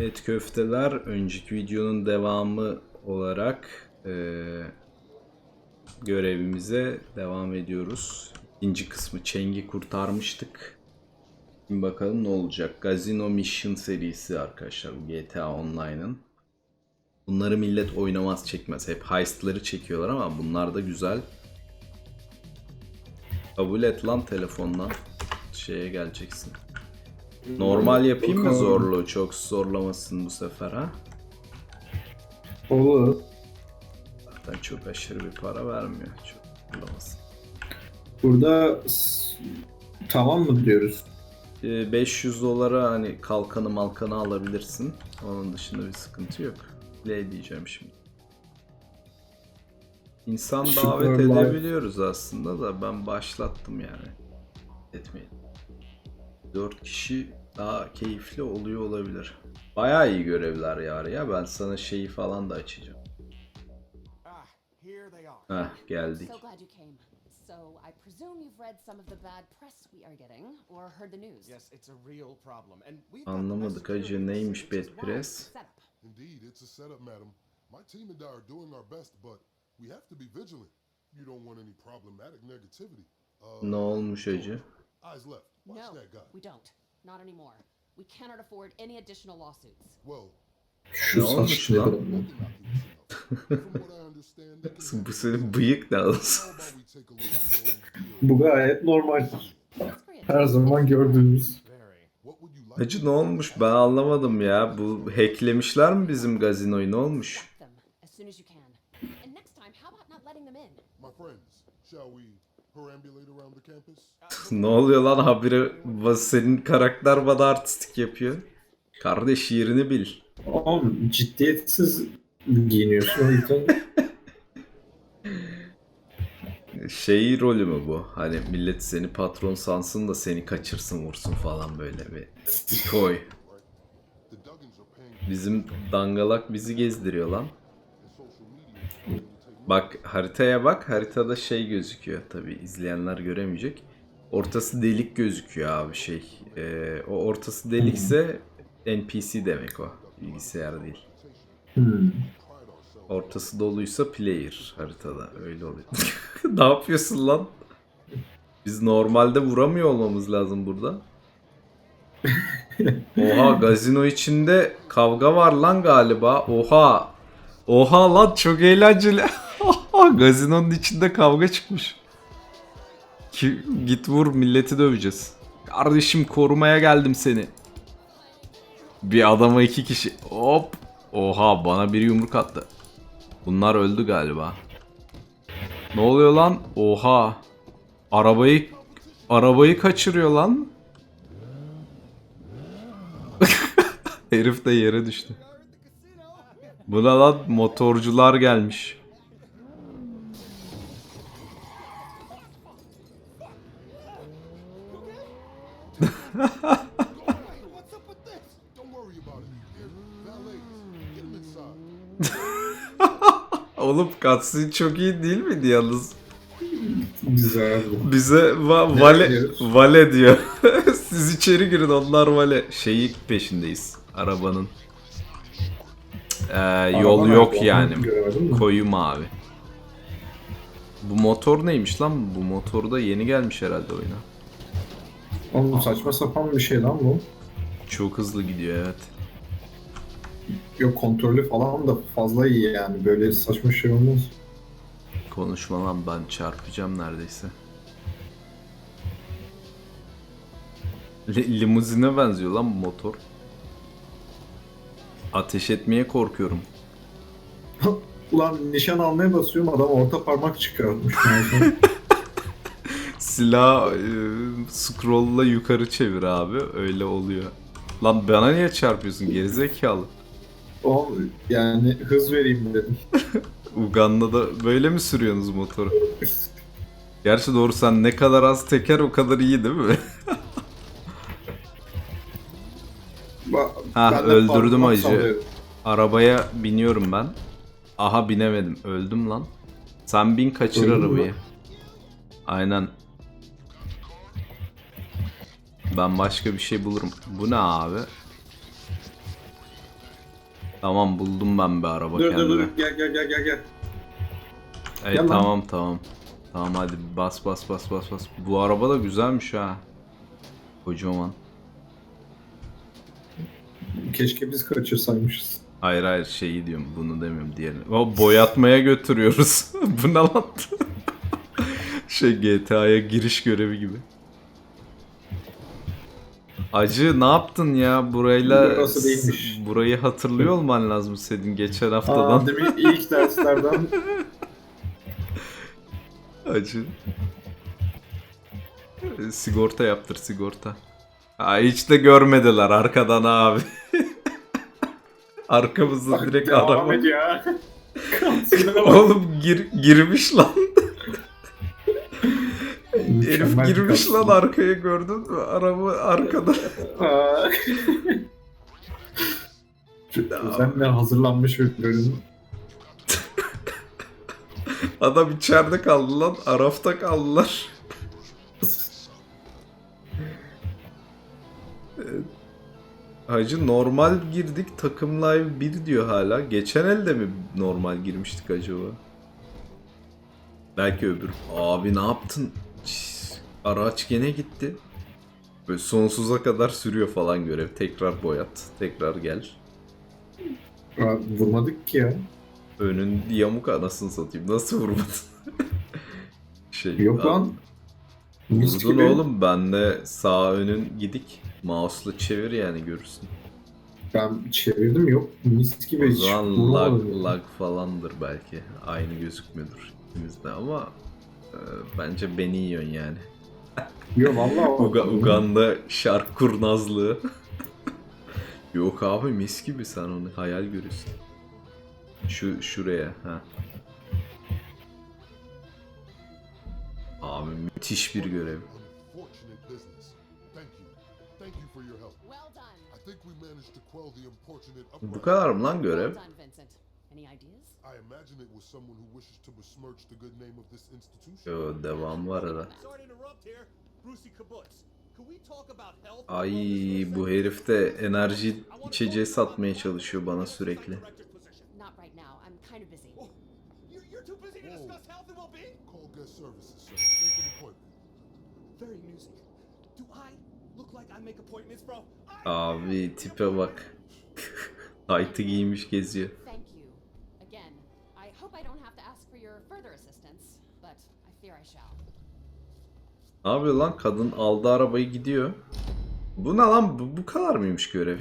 Evet köfteler önceki videonun devamı olarak eee, görevimize devam ediyoruz. İkinci kısmı Cheng'i kurtarmıştık. Şimdi bakalım ne olacak. Gazino Mission serisi arkadaşlar GTA Online'ın. Bunları millet oynamaz çekmez. Hep heist'ları çekiyorlar ama bunlar da güzel. Kabul et lan telefondan. Şeye geleceksin. Normal yapayım mı Bakalım. zorlu? Çok zorlamasın bu sefer ha. Olur. Zaten çok aşırı bir para vermiyor. Çok zorlamasın. Burada s- tamam mı diyoruz? Ee, 500 dolara hani kalkanı malkanı alabilirsin. Onun dışında bir sıkıntı yok. Ne diyeceğim şimdi. İnsan davet life. edebiliyoruz aslında da ben başlattım yani. Etmeyin. 4 kişi daha keyifli oluyor olabilir. Bayağı iyi görevler yar ya. Ben sana şeyi falan da açacağım. Ah. Heh geldik. So I presume you've read some of the bad press we are getting, or heard the news. Yes, it's a real problem, and we've Anlamadık hacı neymiş bad press. Indeed, it's a setup, madam. My team and I are doing our best, but we have to be vigilant. You don't want any problematic negativity. Uh, Ne olmuş hacı? Eyes left. Watch No, that guy. we don't. Not anymore. We cannot afford any additional lawsuits. Well, Şu Ne olmuş lan? adam. nothing out there enough. From what I understand, they can Bu senin bıyık ne olsun? How about we take a look at those fields? Bu gayet normal. Her zaman gördüğümüz. What would you like? Hacı ne olmuş ben anlamadım ya. Bu hacklemişler mi bizim gazinoyu ne olmuş? Check them as soon as you can. And next time, how about not letting them in? My friends, shall we perambulate around the campus? ne oluyor lan habire senin karakter bana artistik yapıyor. Kardeş yerini bil. Oğlum ciddiyetsiz giyiniyorsun o yüzden. Şey rolü mü bu? Hani millet seni patron sansın da seni kaçırsın vursun falan böyle bir koy. Bizim dangalak bizi gezdiriyor lan. Bak haritaya bak. Haritada şey gözüküyor. Tabi izleyenler göremeyecek. Ortası delik gözüküyor abi şey. Ee, o ortası delikse NPC demek o. Bilgisayar değil. Hmm. Ortası doluysa player haritada. Öyle oluyor. ne yapıyorsun lan? Biz normalde vuramıyor olmamız lazım burada. Oha gazino içinde kavga var lan galiba. Oha. Oha lan çok eğlenceli. Gazinonun içinde kavga çıkmış. Ki, git vur milleti döveceğiz. Kardeşim korumaya geldim seni. Bir adama iki kişi. Hop. Oha bana bir yumruk attı. Bunlar öldü galiba. Ne oluyor lan? Oha. Arabayı arabayı kaçırıyor lan. Herif de yere düştü. Buna lan motorcular gelmiş. Oğlum cutscene çok iyi değil miydi yalnız? Güzel. Bize va- vale, diyoruz? vale diyor. Siz içeri girin onlar vale. Şeyi peşindeyiz arabanın. Ee, yol Araba yok nerede? yani. Onu göremedim mi? Koyu mavi. Bu motor neymiş lan? Bu motor da yeni gelmiş herhalde oyuna. Oğlum saçma sapan bir şey lan bu. Çok hızlı gidiyor evet. Yok kontrolü falan da fazla iyi yani. Böyle saçma şey olmaz. Konuşma lan ben çarpacağım neredeyse. Li- limuzine benziyor lan bu motor. Ateş etmeye korkuyorum. Ulan nişan almaya basıyorum adam orta parmak çıkartmış. meğerse. Silah e, scroll'la yukarı çevir abi. Öyle oluyor. Lan bana niye çarpıyorsun gerizekalı? Oğlum yani hız vereyim dedim. Uganda'da böyle mi sürüyorsunuz motoru? Gerçi doğru sen ne kadar az teker o kadar iyi değil mi? Ba- Ha, öldürdüm acı. Arabaya biniyorum ben. Aha binemedim. Öldüm lan. Sen bin kaçır Öldün mü arabayı. lan? Aynen. Ben başka bir şey bulurum. Bu ne abi? Tamam buldum ben bir araba Dur dur kendime. dur gel gel gel gel gel. Ey, Gel lan. tamam tamam. Tamam hadi bas bas bas bas bas. Bu araba da güzelmiş ha. Kocaman. Keşke biz kaçırsaymışız. Hayır hayır şeyi diyorum bunu demiyorum diğerini. O boyatmaya götürüyoruz. Bu ne lan? şey GTA'ya giriş görevi gibi. Acı ne yaptın ya burayla Burası değilmiş. burayı hatırlıyor olman lazım senin geçen haftadan. Aa, demin ilk derslerden Acı. E, Sigorta yaptır sigorta. Ha, hiç de görmediler arkadan abi. Arkamızda direkt devam araba. et ya. Bak. Oğlum gir, girmiş lan. Herif Mükemmel bir girmiş lan arkaya gördün mü? Araba arkada. Aa. Çok özenle hazırlanmış bir bölüm. Adam içeride kaldı lan. Arafta kaldılar. Hacı normal girdik takım live 1 diyor hala. Geçen elde mi normal girmiştik acaba? Belki öbür. Abi ne yaptın? Araç gene gitti. Böyle sonsuza kadar sürüyor falan görev. Tekrar boyat. Tekrar gel. Aa, vurmadık ki ya. Önün yamuk anasını satayım. Nasıl vurmadın? şey, Yok lan. Mis Vurdun oğlum ben de sağ önün gidik. Mouse'la çevir yani görürsün. Ben çevirdim yok. Mis gibi O hiç zaman lag, lag falandır belki. Aynı gözükmüyordur ikimizde ama e, bence beni yiyorsun yani. Yok valla. Uga, Uganda şark kurnazlığı. Yok abi mis gibi sen onu hayal görüyorsun. Şu şuraya ha. Abi müthiş bir görev. Bu kadar mı lan görev? I imagine it was someone who wishes to besmirch the good name of this institution. Yo devam var arada. Sorry to interrupt here. Brucey Kibbutz. Could we talk about health? Ay bu herif de enerji içeceği satmaya çalışıyor bana sürekli. Not right now. I'm kind of busy. You're, you're too busy to discuss health and well-being? Call guest services, sir. Make an appointment. Very amusing. Do I look like I make appointments, bro? I Abi tipe bak. Taytı giymiş geziyor. Thank you. Again, I hope I don't have to ask for your further assistance, but I fear I shall. Ne yapıyor lan? Kadın aldı arabayı gidiyor. Bu ne lan? Bu, bu kadar mıymış görev?